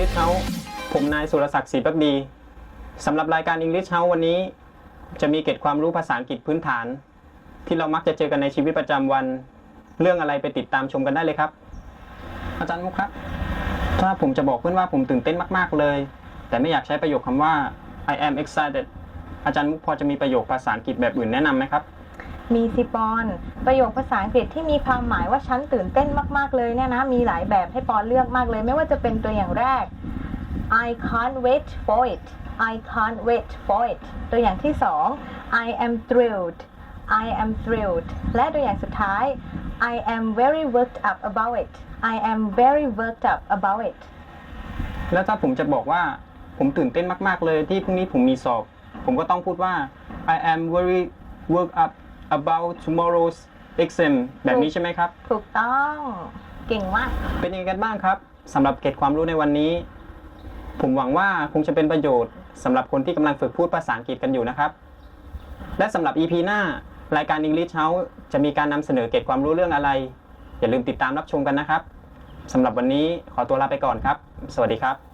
สุรศักดิ์ศรีพักดีสำหรับรายการ English House วันนี้ จะมีเกร็ดความรู้ภาษาอังกฤษพื้นฐาน ที่เรามักจะเจอกันในชีวิตประจำวัน เรื่องอะไรไปติดตามชมกันได้เลยครับ อาจารย์มุกครับ ถ้าผมจะบอกเพื่อนว่าผมตื่นเต้นมาก ๆ เลย แต่ไม่อยากใช้ประโยคคำว่า I am excited อาจารย์มุกพอจะมีประโยคภาษาอังกฤษแบบอื่นแนะนำไหมครับ มีสิปอน ประโยคภาษาอังกฤษที่มีความหมายว่าฉันตื่นเต้นมาก ๆ เลยเนี่ยนะ มีหลายแบบให้ปอนเลือกมากเลย ไม่ว่าจะเป็นตัวอย่างแรก I can't wait for it I can't wait for it ตัวอย่างที่สอง I am thrilled I am thrilled และตัวอย่างสุดท้าย I am very worked up about it I am very worked up about it แล้วถ้าผมจะบอกว่าผมตื่นเต้นมาก ๆ เลยที่พรุ่งนี้ผมมีสอบ ผมก็ต้องพูดว่า I am very worked up about tomorrow's exam แบบนี้ใช่ไหมครับ ถูกต้องเก่งมาก เป็นยังไงกันบ้างครับสำหรับเกร็ดความรู้ในวันนี้ ผมหวังว่าคงจะเป็นประโยชน์สำหรับคนที่กำลังฝึกพูดภาษาอังกฤษกันอยู่นะครับ และสำหรับ EP หน้ารายการ English House จะมีการนำเสนอเกร็ดความรู้เรื่องอะไร อย่าลืมติดตามรับชมกันนะครับสำหรับวันนี้ขอตัวลาไปก่อนครับ สวัสดีครับ